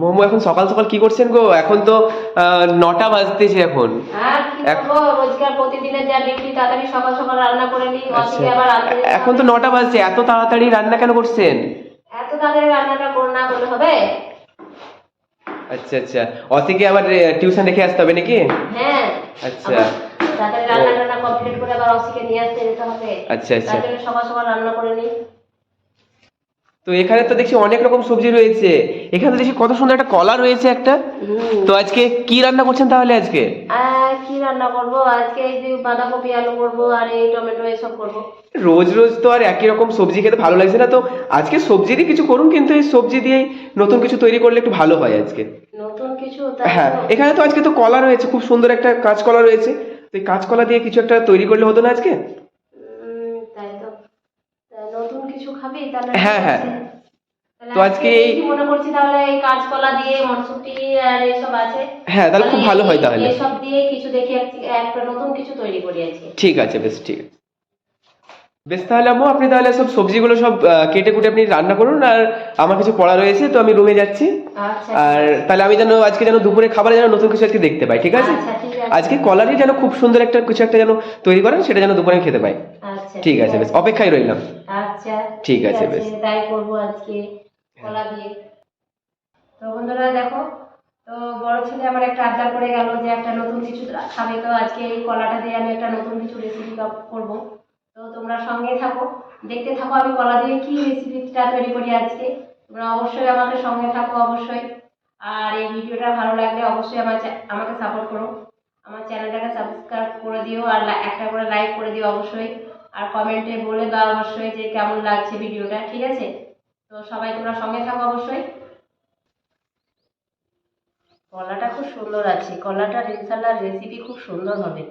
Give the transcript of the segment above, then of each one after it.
মোমো এখন সকাল সকাল কি করছেন গো? এখন তো নটা বাজতেছে এখন। আচ্ছা। এখন তো নটা বাজছে এত তাড়াতাড়ি রান্না কেন করছেন? এত তাড়াতাড়ি রান্নাটা না করলে হবে? আচ্ছা আচ্ছা। অতিকে আবার টিউশন রেখে আসতে হবে নাকি? হ্যাঁ। আচ্ছা। তাড়াতাড়ি রান্না টান্না কমপ্লিট করে আবার অসিকে নিয়ে আসতে যেতে হবে। আচ্ছা আচ্ছা। সকাল রান্না করে নিই। তো এখানে তো দেখছি অনেক রকম সবজি রয়েছে। এখানে তো দেখছি কত সুন্দর একটা কলা রয়েছে একটা। তো আজকে কি রান্না করছেন তাহলে আজকে? কি রান্না করব? আজকে এই যে বাঁধাকপি আলু করব আর এই টমেটো এসব করব। রোজ রোজ তো আর একই রকম সবজি খেতে ভালো লাগছে না। তো আজকে সবজি দিয়ে কিছু করুন কিন্তু এই সবজি দিয়েই নতুন কিছু তৈরি করলে একটু ভালো হয় আজকে। নতুন কিছু হ্যাঁ এখানে তো আজকে তো কলা রয়েছে খুব সুন্দর একটা কাঁচকলা রয়েছে। তো এই কাঁচকলা দিয়ে কিছু একটা তৈরি করলে হতো না আজকে উম, তাই তো তা নতুন খাবি তাহলে হ্যাঁ, হ্যাঁ। তো আজকে এই- মনে করছি তাহলে এই কাঁচকলা দিয়ে মটরশুঁটি আর এইসব আছে? হ্যাঁ তাহলে খুব ভালো হয় তাহলে। এসব দিয়ে কিছু দেখি একটা নতুন কিছু তৈরি করি আজকে। ঠিক আছে বেশ ঠিক। আছে বেশ তাহলে আম্মু আপনি তাহলে সব সবজিগুলো সব কেটে কুটে আপনি রান্না করুন আর আমার কিছু পড়া রয়েছে তো আমি রুমে যাচ্ছি। আচ্ছা আর তাহলে আমি যেন আজকে যেন দুপুরে খাবারে যেন নতুন কিছু আজকে দেখতে পাই ঠিক আছে? আচ্ছা ঠিক আছে আজকে কলারই যেন খুব সুন্দর একটা কিছু একটা যেন তৈরি করেন সেটা যেন দুপুরে খেতে পাই। আচ্ছা ঠিক আছে বেশ অপেক্ষায় রইলাম। আচ্ছা ঠিক আছে, বেশ। তাই করব আজকে কলা দিয়ে তো বন্ধুরা দেখো তো বড় ছেলে আমার একটা আবদার করে গেল যে একটা নতুন কিছু খাবে তো আজকে এই কলাটা দিয়ে আমি একটা নতুন কিছু রেসিপি করব। তো তোমরা সঙ্গে থাকো দেখতে থাকো আমি কলা দিয়ে কি রেসিপিটা তৈরি করি আজকে। তোমরা অবশ্যই আমাকে সঙ্গে থাকো অবশ্যই। আর এই ভিডিওটা ভালো লাগলে অবশ্যই আমার আমাকে সাপোর্ট করো। আমার চ্যানেলটাকে সাবস্ক্রাইব করে দিও আর একটা করে লাইক করে দিও অবশ্যই। আর কমেন্টে বলে দাও অবশ্যই যে কেমন লাগছে ভিডিওটা ঠিক আছে? তো সবাই তোমরা সঙ্গে থাকো অবশ্যই। কলাটা খুব সুন্দর আছে। কলাটার ইনশাল্লাহ রেসিপি খুব সুন্দর হবে।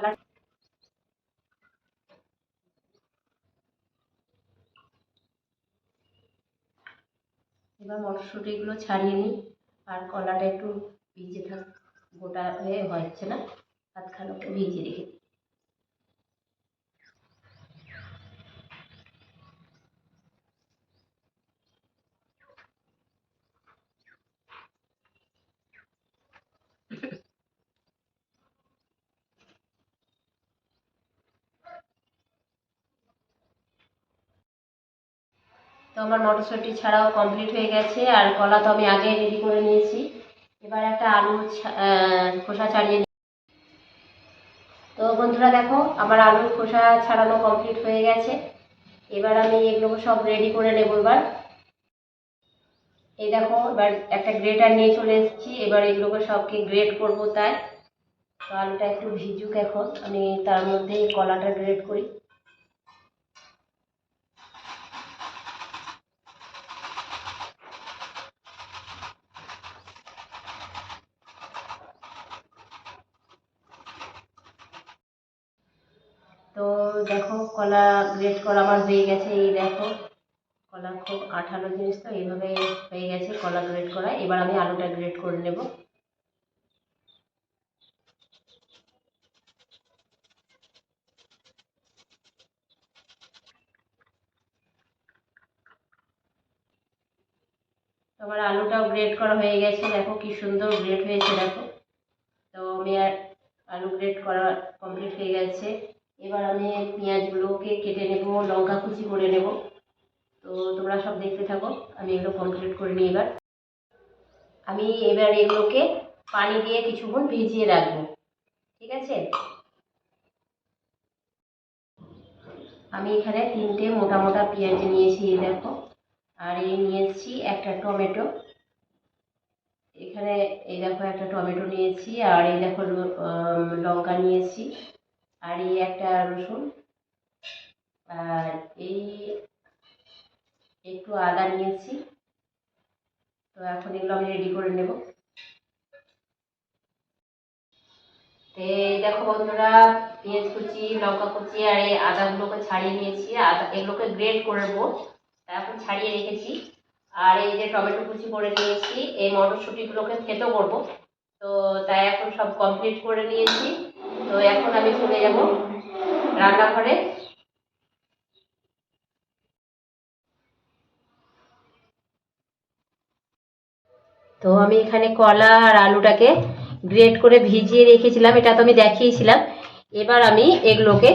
কলা এবার মটরশুঁটিগুলো ছাড়িয়ে নিই আর কলাটা একটু ভিজে থাক, গোটা হয়ে হচ্ছে না হাতখানা ভিজে রেখে দিই। আমার মটরশুঁটি ছাড়াও কমপ্লিট হয়ে গেছে, আর কলা তো আমি আগে রেডি করে নিয়েছি। এবার একটা আলু খোসা ছাড়িয়ে। তো বন্ধুরা দেখো, আমার আলুর খোসা ছাড়ানো কমপ্লিট হয়ে গেছে। এবার আমি এগুলো সব রেডি করে নেব এবার। এই দেখো, এবার একটা গ্রেটার নিয়ে চলে এসেছি। এবার এগুলোকে সবকে গ্রেট করব তাই। তো আলুটা একটু ভিজুক এখন। আমি তার মধ্যে কলাটা গ্রেট করি। তো দেখো কলা গ্রেট করা আমার হয়ে গেছে, এই দেখো। কলা খুব আঠালো জিনিস তো, এইভাবে হয়ে গেছে কলা গ্রেট করা এবার আমি আলুটা গ্রেট করে নেব। আমার আলুটাও গ্রেট করা হয়ে গেছে, দেখো কি সুন্দর গ্রেট হয়েছে, দেখো। তো আমি আর আলু গ্রেট করা কমপ্লিট হয়ে গেছে। এবার আমি পেঁয়াজগুলোকে কেটে নেব, লঙ্কা কুচি করে নেব। তো তোমরা সব দেখতে থাকো, আমি এগুলো কমপ্লিট করে নিই এবার। আমি এবার এগুলোকে পানি দিয়ে কিছুক্ষণ ভিজিয়ে রাখব, ঠিক আছে? আমি এখানে তিনটে মোটা মোটা পেঁয়াজ নিয়েছি, এই দেখো। আর এই নিয়েছি একটা টমেটো। এখানে এই দেখো একটা টমেটো নিয়েছি, আর এই দেখো লঙ্কা নিয়েছি। আর এই একটা রসুন। আর এই একটু আদা নিয়েছি। তো এখন এগুলো আমি রেডি করে নেব। তো এই দেখো বন্ধুরা, পেঁয়াজ কুচি, লঙ্কা কুচি আর এই আদাগুলোকে ছাড়িয়ে নিয়েছি। আদা এগুলোকে গ্রেড করে নেব। এখন ছাড়িয়ে রেখেছি। আর এই যে টমেটো কুচি করে নিয়েছি, এই মটরশুঁটিগুলোকে থেতো করব। তো তাই এখন সব কমপ্লিট করে নিয়েছি। তো এখন আমি চলে যাব রান্নাঘরে। তো আমি এখানে কলা আর আলুটাকে গ্রেট করে ভিজিয়ে রেখেছিলাম, এটা তো আমি দেখিয়েছিলাম। এবার আমি এগুলোকে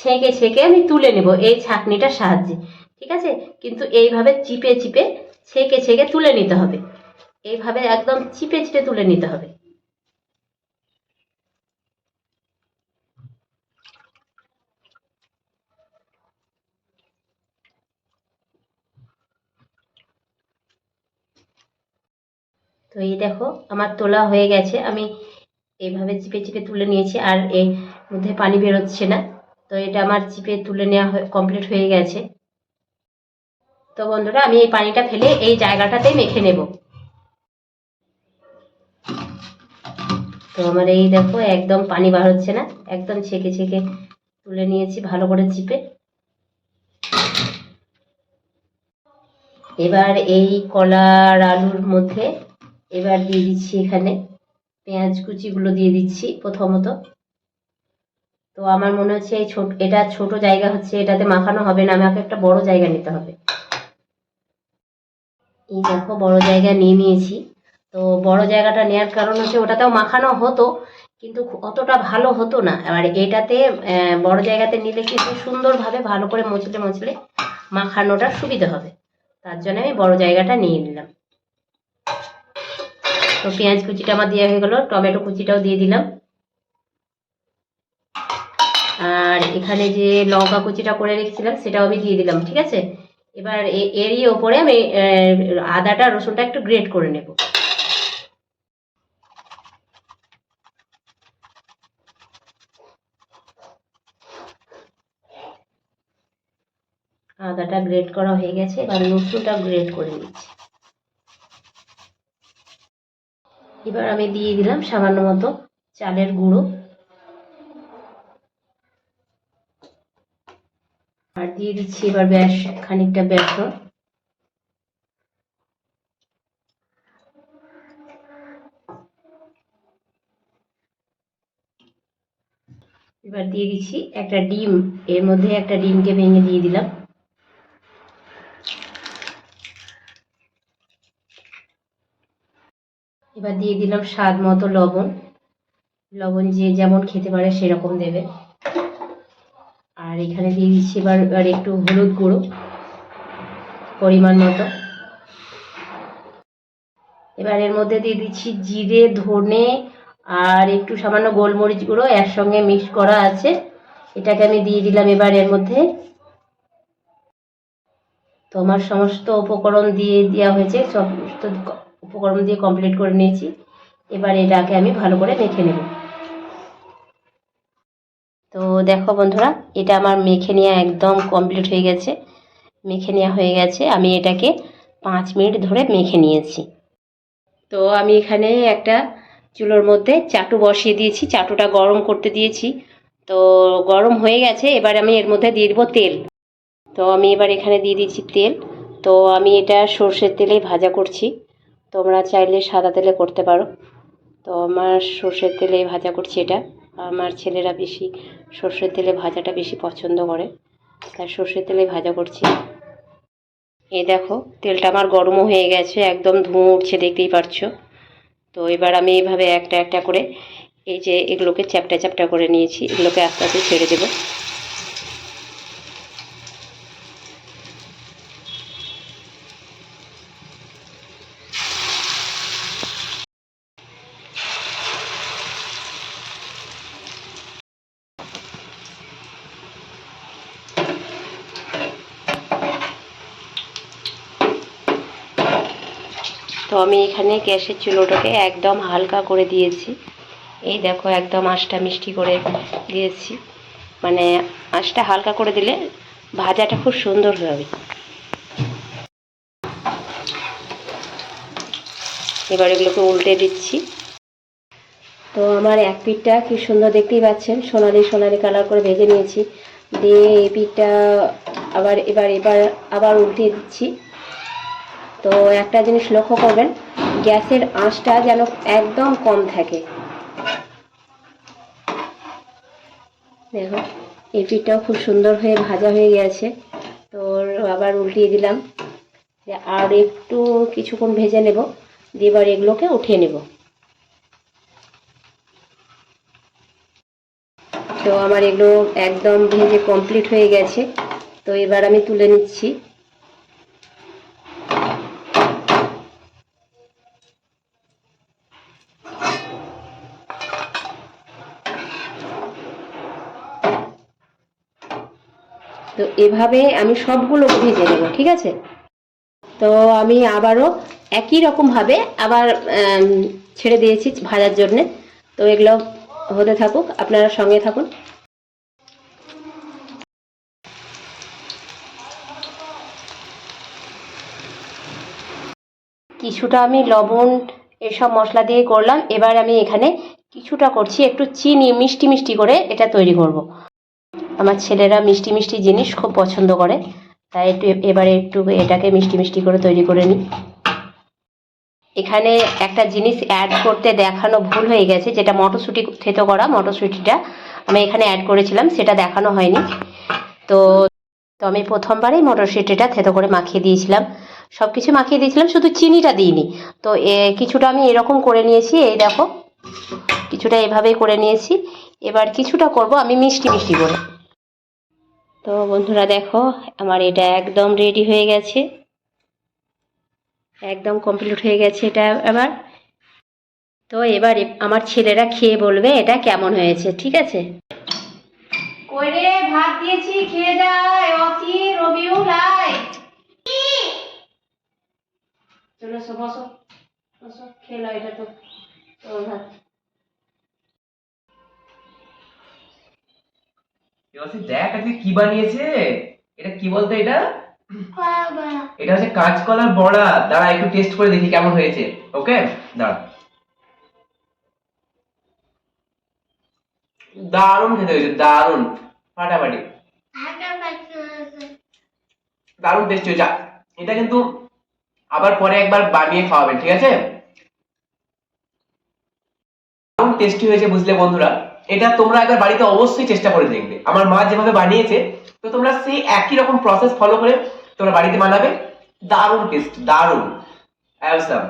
ছেঁকে ছেঁকে আমি তুলে নেব এই ছাঁকনিটার সাহায্যে, ঠিক আছে? কিন্তু এইভাবে চিপে চিপে ছেঁকে ছেঁকে তুলে নিতে হবে। এইভাবে একদম চিপে চিপে তুলে নিতে হবে। এই দেখো, আমার তোলা হয়ে গেছে। আমি এইভাবে চিপে চিপে তুলে নিয়েছি আর এর মধ্যে পানি বেরোচ্ছে না। তো এটা আমার চিপে তুলে নেওয়া কমপ্লিট হয়ে গেছে। তো বন্ধুরা, আমি এই পানিটা ফেলে এই জায়গাটাতেই মেখে নেব। তো আমার এই দেখো, একদম পানি বার হচ্ছে না। একদম ছেঁকে ছেঁকে তুলে নিয়েছি ভালো করে চিপে। এবার এই কলার আলুর মধ্যে এবার দিয়ে দিচ্ছি এখানে পেঁয়াজ কুচিগুলো দিয়ে দিচ্ছি প্রথমত। তো আমার মনে হচ্ছে এই ছোট, এটা ছোট জায়গা হচ্ছে, এটাতে মাখানো হবে না, আমাকে একটা বড় জায়গা নিতে হবে। এই দেখো, বড় জায়গা নিয়ে নিয়েছি। তো বড় জায়গাটা নেওয়ার কারণ হচ্ছে ওটাতেও মাখানো হতো, কিন্তু অতটা ভালো হতো না। এবার এটাতে বড় জায়গাতে নিলে কিন্তু সুন্দরভাবে ভালো করে মচলে মচলে মাখানোটা সুবিধা হবে। তার জন্য আমি বড় জায়গাটা নিয়ে নিলাম। তো পেঁয়াজ কুচিটা আমার দেওয়া হয়ে গেল, টমেটো কুচিটাও দিয়ে দিলাম। আর এখানে যে লঙ্কা কুচিটা করে রেখেছিলাম, সেটাও আমি দিয়ে দিলাম, ঠিক আছে? এবার এরই ওপরে আমি আদাটা, রসুনটা একটু গ্রেট করে নেব। আদাটা গ্রেট করা হয়ে গেছে, এবার রসুনটা গ্রেট করে নিচ্ছি। এবার আমি দিয়ে দিলাম সামান্য মতো চালের গুঁড়ো। আর দিয়ে দিচ্ছি এবার ব্যাস খানিকটা বেসন। এবার দিয়ে দিচ্ছি একটা ডিম। এর মধ্যে একটা ডিমকে ভেঙে দিয়ে দিলাম। এবার দিয়ে দিলাম স্বাদ মতো লবণ। লবণ যে যেমন খেতে পারে সেরকম দেবে। আর এখানে দিয়ে দিচ্ছি এবার এবার একটু হলুদ গুঁড়ো পরিমাণ মতো। এবার এর মধ্যে দিয়ে দিচ্ছি জিরে, ধনে আর একটু সামান্য গোলমরিচ গুঁড়ো একসঙ্গে মিক্স করা আছে। এটাকে আমি দিয়ে দিলাম এবার এর মধ্যে। তোমার সমস্ত উপকরণ দিয়ে দেওয়া হয়েছে। সমস্ত উপকরণ দিয়ে কমপ্লিট করে নিয়েছি। এবার এটাকে আমি ভালো করে মেখে নেব। তো দেখো বন্ধুরা, এটা আমার মেখে নেওয়া একদম কমপ্লিট হয়ে গেছে। মেখে নেওয়া হয়ে গেছে, আমি এটাকে পাঁচ মিনিট ধরে মেখে নিয়েছি। তো আমি এখানে একটা চুলোর মধ্যে চাটু বসিয়ে দিয়েছি, চাটুটা গরম করতে দিয়েছি। তো গরম হয়ে গেছে, এবার আমি এর মধ্যে দিয়ে দেবো তেল। তো আমি এবার এখানে দিয়ে দিচ্ছি তেল। তো আমি এটা সর্ষের তেলেই ভাজা করছি। তোমরা চাইলে সাদা তেলে করতে পারো। তো আমার সর্ষের তেলেই ভাজা করছি এটা। আমার ছেলেরা বেশি সর্ষের তেলে ভাজাটা বেশি পছন্দ করে। তাই সর্ষের তেলে ভাজা করছি। এই দেখো, তেলটা আমার গরমও হয়ে গেছে, একদম ধোঁয়া উঠছে, দেখতেই পারছ। তো এবার আমি এইভাবে একটা একটা করে এই যে এগুলোকে চ্যাপটা চ্যাপটা করে নিয়েছি। এগুলোকে আস্তে আস্তে ছেড়ে দেবো। তো আমি এখানে গ্যাসের চুলোটাকে একদম হালকা করে দিয়েছি। এই দেখো, একদম আঁশটা মিষ্টি করে দিয়েছি। মানে আঁশটা হালকা করে দিলে ভাজাটা খুব সুন্দর হবে। এবার এগুলোকে উল্টে দিচ্ছি। তো আমার এক পিঠটা কি সুন্দর দেখতেই পাচ্ছেন। সোনালি সোনালি কালার করে ভেজে নিয়েছি। দিয়ে এই পিঠটা আবার এবার এবার আবার উল্টে দিচ্ছি। তো একটা জিনিস লক্ষ্য করবেন, গ্যাসের আঁচটা যেন একদম কম থাকে। দেখো এই পিঠটাও খুব সুন্দর হয়ে ভাজা হয়ে গেছে। তো আবার উল্টিয়ে দিলাম যে আর একটু কিছুক্ষণ ভেজে নেব, দিয়ে এবার এগুলোকে উঠিয়ে নেব। তো আমার এগুলো একদম ভেজে কমপ্লিট হয়ে গেছে। তো এবার আমি তুলে নিচ্ছি। তো এভাবে আমি সবগুলো ভেজে নেব ঠিক আছে? তো আমি আবারও একই রকমভাবে আবার ছেড়ে দিয়েছি ভাজার জন্যে। তো এগুলো হতে থাকুক, আপনারা সঙ্গে থাকুন। কিছুটা আমি লবণ, এসব মশলা দিয়ে করলাম। এবার আমি এখানে কিছুটা করছি, একটু চিনি, মিষ্টি মিষ্টি করে এটা তৈরি করব। আমার ছেলেরা মিষ্টি মিষ্টি জিনিস খুব পছন্দ করে। তাই একটু এবারে একটু এটাকে মিষ্টি মিষ্টি করে তৈরি করে নিই। এখানে একটা জিনিস অ্যাড করতে দেখানো ভুল হয়ে গেছে, যেটা মটরশুঁটি থেতো করা মটরশুঁটিটা। আমি এখানে অ্যাড করেছিলাম, সেটা দেখানো হয়নি। তো তো আমি প্রথমবারেই মটরশুঁটিটা থেতো করে মাখিয়ে দিয়েছিলাম। সব কিছু মাখিয়ে দিয়েছিলাম, শুধু চিনিটা দিইনি। তো, এ, কিছুটা আমি এরকম করে নিয়েছি, এই দেখো। কিছুটা এভাবেই করে নিয়েছি। এবার কিছুটা করব আমি মিষ্টি মিষ্টি করে। তো বন্ধুরা দেখো, আমার এটা একদম রেডি হয়ে গেছে। একদম কমপ্লিট হয়ে গেছে এটা এবার তো এবার আমার ছেলেরা খেয়ে বলবে এটা কেমন হয়েছে, ঠিক আছে? কইরে, ভাত দিয়েছি, খেয়ে যায় আয়। চলো বসো। বসো নাও এটা তো ভাত। দেবাশিস দেখ আজকে কি বানিয়েছে। এটা কি বলতো এটা? এটা হচ্ছে কাঁচকলার বড়া। দাঁড়া, একটু টেস্ট করে দেখি কেমন হয়েছে। ওকে দাঁড়া। দারুণ খেতে হয়েছে, দারুণ। ফাটাফাটি। দারুণ টেস্ট হয়েছে। এটা কিন্তু আবার পরে একবার বানিয়ে খাওয়াবেন, ঠিক আছে? দারুণ টেস্টি হয়েছে, বুঝলে বন্ধুরা? এটা তোমরা একবার বাড়িতে অবশ্যই চেষ্টা করে দেখবে। আমার মা যেভাবে বানিয়েছে, তো তোমরা সেই একই রকম প্রসেস ফলো করে তোমরা বাড়িতে বানাবে। দারুণ টেস্ট দারুণ। অ্যাওসাম